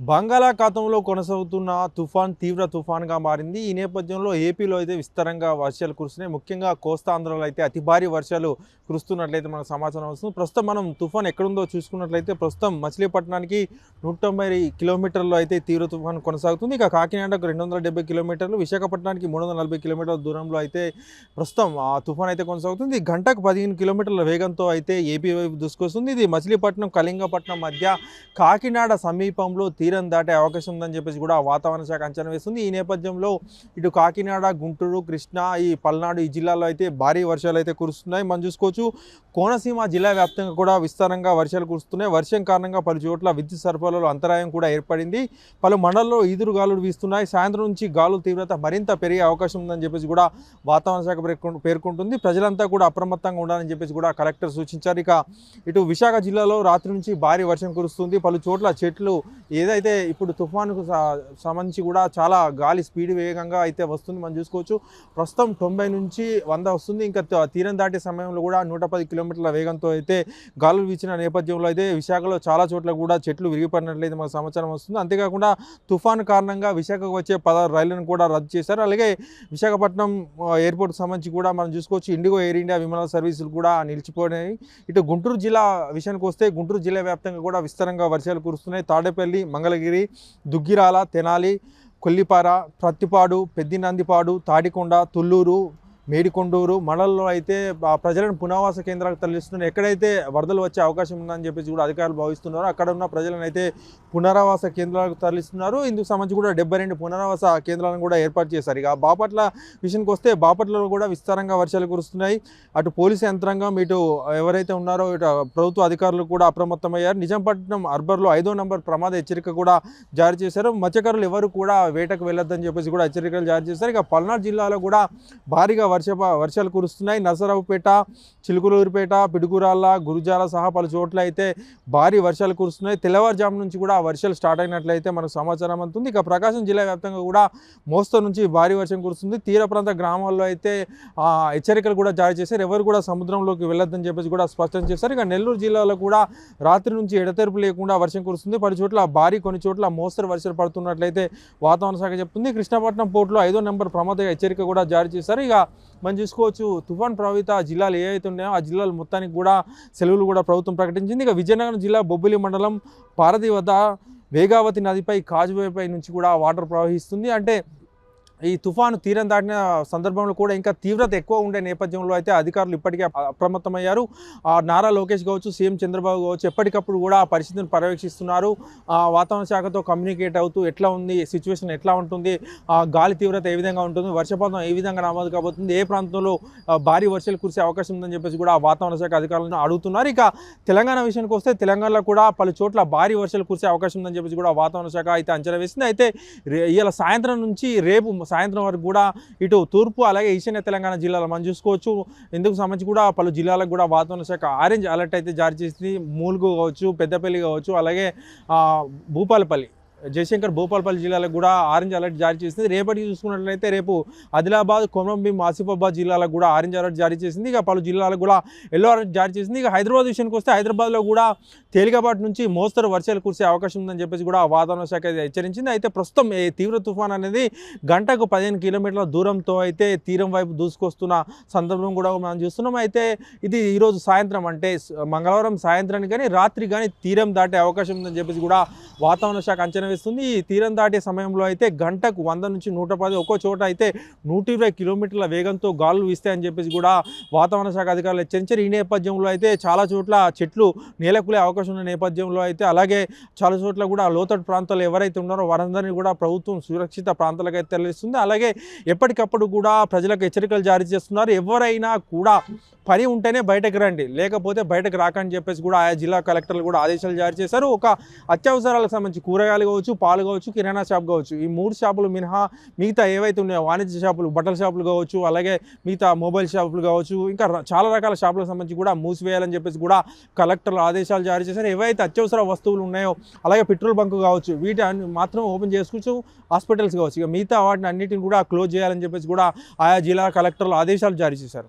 బంగాళాఖాతంలో కొనసాగుతున్న తుఫాన్ తీవ్ర తుఫాన్గా మారింది. ఈ నేపథ్యంలో ఏపీలో అయితే విస్తారంగా వర్షాలు కురుస్తున్నాయి. ముఖ్యంగా కోస్తాంధ్రలో అయితే అతి భారీ వర్షాలు కురుస్తున్నట్లయితే మనకు సమాచారం వస్తుంది. ప్రస్తుతం మనం తుఫాన్ ఎక్కడుందో చూసుకున్నట్లయితే ప్రస్తుతం మచిలీపట్నానికి నూట తొంభై కిలోమీటర్లు అయితే తీవ్ర తుఫాన్ కొనసాగుతుంది. ఇక కాకినాడకు రెండు వందల డెబ్బై కిలోమీటర్లు విశాఖపట్నానికి మూడు వందల నలభై కిలోమీటర్ల దూరంలో అయితే ప్రస్తుతం ఆ తుఫాన్ అయితే కొనసాగుతుంది. గంటకు పదిహేను కిలోమీటర్ల వేగంతో అయితే ఏపీ వైపు దూసుకొస్తుంది. ఇది మచిలీపట్నం కళింగపట్నం మధ్య కాకినాడ సమీపంలో తీరం దాటే అవకాశం ఉందని చెప్పేసి కూడా వాతావరణ శాఖ అంచనా వేస్తుంది. ఈ నేపథ్యంలో ఇటు కాకినాడ గుంటూరు కృష్ణా ఈ పల్నాడు ఈ జిల్లాలో అయితే భారీ వర్షాలు అయితే కురుస్తున్నాయి. మనం చూసుకోవచ్చు కోనసీమ జిల్లా వ్యాప్తంగా కూడా విస్తారంగా వర్షాలు కురుస్తున్నాయి. వర్షం కారణంగా పలు చోట్ల విద్యుత్ సరఫరాలో అంతరాయం కూడా ఏర్పడింది. పలు మండల్లో ఈదురు గాలులు వీస్తున్నాయి. సాయంత్రం నుంచి గాలుల తీవ్రత మరింత పెరిగే అవకాశం ఉందని చెప్పేసి కూడా వాతావరణ శాఖ పేర్కొ- పేర్కొంటుంది. ప్రజలంతా కూడా అప్రమత్తంగా ఉండాలని చెప్పేసి కూడా కలెక్టర్ సూచించారు. ఇక ఇటు విశాఖ జిల్లాలో రాత్రి నుంచి భారీ వర్షం కురుస్తుంది. పలు చోట్ల చెట్లు ఏదైతే అయితే ఇప్పుడు తుఫానుకు సంబంధించి కూడా చాలా గాలి స్పీడ్ వేగంగా అయితే వస్తుంది. మనం చూసుకోవచ్చు. ప్రస్తుతం తొంభై నుంచి వంద వస్తుంది. ఇంకా తీరం దాటే సమయంలో కూడా నూట పది కిలోమీటర్ల వేగంతో అయితే గాలులు వీచిన నేపథ్యంలో అయితే విశాఖలో చాలా చోట్ల కూడా చెట్లు విరిగిపడినట్లయితే మనకు సమాచారం వస్తుంది. అంతేకాకుండా తుఫాను కారణంగా విశాఖకు వచ్చే పదహారు రైళ్ళను కూడా రద్దు చేశారు. అలాగే విశాఖపట్నం ఎయిర్పోర్ట్ ఎయిర్పోర్ట్కి సంబంధించి కూడా మనం చూసుకోవచ్చు. ఇండిగో ఎయిర్ ఇండియా విమాన సర్వీసులు కూడా నిలిచిపోయినాయి. ఇటు గుంటూరు జిల్లా విషయానికి వస్తే గుంటూరు జిల్లా వ్యాప్తంగా కూడా విస్తారంగా వర్షాలు కురుస్తున్నాయి. తాడేపల్లి మంగళగిరి దుగ్గిరాల తెనాలి కొల్లిపార ప్రత్తిపాడు పెద్దినందిపాడు తాడికొండ తుళ్ళూరు మేడికొండూరు మండలంలో అయితే ప్రజలను పునరావాస కేంద్రాలకు తరలిస్తున్నారు ఎక్కడైతే వరదలు వచ్చే అవకాశం ఉందని చెప్పేసి కూడా అధికారులు భావిస్తున్నారు అక్కడ ఉన్న ప్రజలను అయితే పునరావాస కేంద్రాలకు తరలిస్తున్నారు. ఇందుకు సంబంధించి కూడా డెబ్బై రెండు పునరావాస కేంద్రాలను కూడా ఏర్పాటు చేశారు. ఇక బాపట్ల విషయానికి వస్తే బాపట్లలో కూడా విస్తారంగా వర్షాలు కురుస్తున్నాయి. అటు పోలీసు యంత్రాంగం ఇటు ఎవరైతే ఉన్నారో ఇటు ప్రభుత్వ అధికారులు కూడా అప్రమత్తమయ్యారు. నిజాంపట్నం అర్బర్లో ఐదో నంబర్ ప్రమాద హెచ్చరిక కూడా జారీ చేశారు. మత్స్యకారులు ఎవరు కూడా వేటకు వెళ్ళొద్దని చెప్పేసి కూడా హెచ్చరికలు జారీ చేశారు. ఇక పల్నాడు జిల్లాలో కూడా భారీగా వర్ష వర్షాలు కురుస్తున్నాయి. నరసరావుపేట చిలుకలూరుపేట పిడుగురాళ్ళ గురుజాల సహా పలు చోట్ల అయితే భారీ వర్షాలు కురుస్తున్నాయి. తెల్లవారుజాము నుంచి కూడా ఆ వర్షాలు స్టార్ట్ అయినట్లయితే మనకు సమాచారం అందుతుంది. ఇక ప్రకాశం జిల్లా వ్యాప్తంగా కూడా మోస్తరు నుంచి భారీ వర్షం కురుస్తుంది. తీర ప్రాంత గ్రామాల్లో అయితే ఆ, హెచ్చరికలు కూడా జారీ చేశారు. ఎవరు కూడా సముద్రంలోకి వెళ్ళొద్దని చెప్పేసి కూడా స్పష్టం చేశారు. ఇక నెల్లూరు జిల్లాలో కూడా రాత్రి నుంచి ఎడతెరుపు లేకుండా వర్షం కురుస్తుంది. పలు చోట్ల భారీ కొన్ని చోట్ల మోస్తరు వర్షాలు పడుతున్నట్లయితే వాతావరణ శాఖ చెప్తుంది. కృష్ణపట్నం పోర్టులో ఐదో నెంబర్ ప్రమాద హెచ్చరిక కూడా జారీ చేశారు. ఇక మనం చూసుకోవచ్చు తుఫాన్ ప్రభావిత జిల్లాలు ఏవైతే ఉన్నాయో ఆ జిల్లాలు మొత్తానికి కూడా సెలవులు కూడా ప్రభుత్వం ప్రకటించింది. ఇక విజయనగరం జిల్లా బొబ్బిలి మండలం పారది వద్ద వేగావతి నదిపై కాజువేపై నుంచి కూడా వాటర్ ప్రవహిస్తుంది. అంటే ఈ తుఫాను తీరం దాటిన సందర్భంలో కూడా ఇంకా తీవ్రత ఎక్కువ ఉండే నేపథ్యంలో అయితే అధికారులు ఇప్పటికే అప్రమత్తమయ్యారు. నారా లోకేష్ కావచ్చు సీఎం చంద్రబాబు కావచ్చు ఎప్పటికప్పుడు కూడా ఆ పరిస్థితిని పర్యవేక్షిస్తున్నారు. ఆ వాతావరణ శాఖతో కమ్యూనికేట్ అవుతూ ఎట్లా ఉంది సిచ్యువేషన్ ఎట్లా ఉంటుంది ఆ గాలి తీవ్రత ఏ విధంగా ఉంటుంది వర్షపాతం ఏ విధంగా నమోదు కాబోతుంది ఏ ప్రాంతంలో భారీ వర్షాలు కురిసే అవకాశం ఉందని చెప్పేసి కూడా ఆ వాతావరణ శాఖ అధికారులను అడుగుతున్నారు. ఇక తెలంగాణ విషయానికి వస్తే తెలంగాణలో కూడా పలు చోట్ల భారీ వర్షాలు కురిసే అవకాశం ఉందని చెప్పేసి కూడా వాతావరణ శాఖ అయితే అంచనా వేసింది. అయితే రే- ఇవాళ సాయంత్రం నుంచి రేపు సాయంత్రం వరకు కూడా ఇటు తూర్పు అలాగే ఈశాన్య తెలంగాణ జిల్లాలో మనం చూసుకోవచ్చు. ఇందుకు సంబంధించి కూడా పలు జిల్లాలకు కూడా వాతావరణ శాఖ ఆరెంజ్ అలర్ట్ అయితే జారీ చేసింది. మూలుగు కావచ్చు పెద్దపల్లి కావచ్చు అలాగే భూపాలపల్లి. జయశంకర్ భూపాలపల్లి జిల్లాలకు కూడా ఆరెంజ్ అలర్ట్ జారీ చేసింది. రేపటికి చూసుకున్నట్లయితే రేపు ఆదిలాబాద్ కొమరంభీం ఆసిఫాబాద్ జిల్లాలకు కూడా ఆరెంజ్ అలర్ట్ జారీ చేసింది. ఇక పలు జిల్లాలకు కూడా ఎల్లో అలర్ట్ జారీ చేసింది. ఇక హైదరాబాద్ విషయానికి వస్తే హైదరాబాద్లో కూడా తేలికపాటి నుంచి మోస్తరు వర్షాలు కురిసే అవకాశం ఉందని చెప్పేసి కూడా వాతావరణ శాఖ అయితే హెచ్చరించింది. అయితే ప్రస్తుతం ఈ తీవ్ర తుఫాన్ అనేది గంటకు పదిహేను కిలోమీటర్ల దూరంతో అయితే తీరం వైపు దూసుకొస్తున్న సందర్భం కూడా మనం చూస్తున్నాం. అయితే ఇది ఈరోజు సాయంత్రం అంటే మంగళవారం సాయంత్రానికి కానీ రాత్రి కానీ తీరం దాటే అవకాశం ఉందని చెప్పేసి కూడా వాతావరణ శాఖ అంచనా వేస్తుంది. ఈ తీరం దాటే సమయంలో అయితే గంటకు వంద నుంచి నూట పది ఒక్కో చోట అయితే నూట ఇరవై కిలోమీటర్ల వేగంతో గాలులు వీస్తాయని చెప్పేసి కూడా వాతావరణ శాఖ అధికారులు హెచ్చరించారు. ఈ నేపథ్యంలో అయితే చాలా చోట్ల చెట్లు నేలకులే అవకాశం ఉన్న నేపథ్యంలో అయితే అలాగే చాలా చోట్ల కూడా లోతట్టు ప్రాంతాలు ఎవరైతే ఉన్నారో వారందరినీ కూడా ప్రభుత్వం సురక్షిత ప్రాంతాలకు అయితే తరలిస్తుంది. అలాగే ఎప్పటికప్పుడు కూడా ప్రజలకు హెచ్చరికలు జారీ చేస్తున్నారు. ఎవరైనా కూడా పని ఉంటేనే బయటకు రండి లేకపోతే బయటకు రాకని చెప్పేసి కూడా ఆయా జిల్లా కలెక్టర్లు కూడా ఆదేశాలు జారీ చేశారు. ఒక అత్యవసరాలకు సంబంధించి కూరగాయలు కావచ్చు పాలు కావచ్చు కిరాణా షాప్ కావచ్చు ఈ మూడు షాపులు మినహా మిగతా ఏవైతే ఉన్నాయో వాణిజ్య షాపులు బట్టల షాపులు కావచ్చు అలాగే మిగతా మొబైల్ షాపులు కావచ్చు ఇంకా చాలా రకాల షాపులకు సంబంధించి కూడా మూసివేయాలని చెప్పేసి కూడా కలెక్టర్లు ఆదేశాలు జారీ చేశారు. ఏవైతే అత్యవసర వస్తువులు ఉన్నాయో అలాగే పెట్రోల్ బంక్ కావచ్చు వీటి అన్ని మాత్రం ఓపెన్ చేసుకోవచ్చు హాస్పిటల్స్ కావచ్చు. ఇక మిగతా వాటిని అన్నిటిని కూడా క్లోజ్ చేయాలని చెప్పేసి కూడా ఆయా జిల్లా కలెక్టర్లు ఆదేశాలు జారీ చేశారు.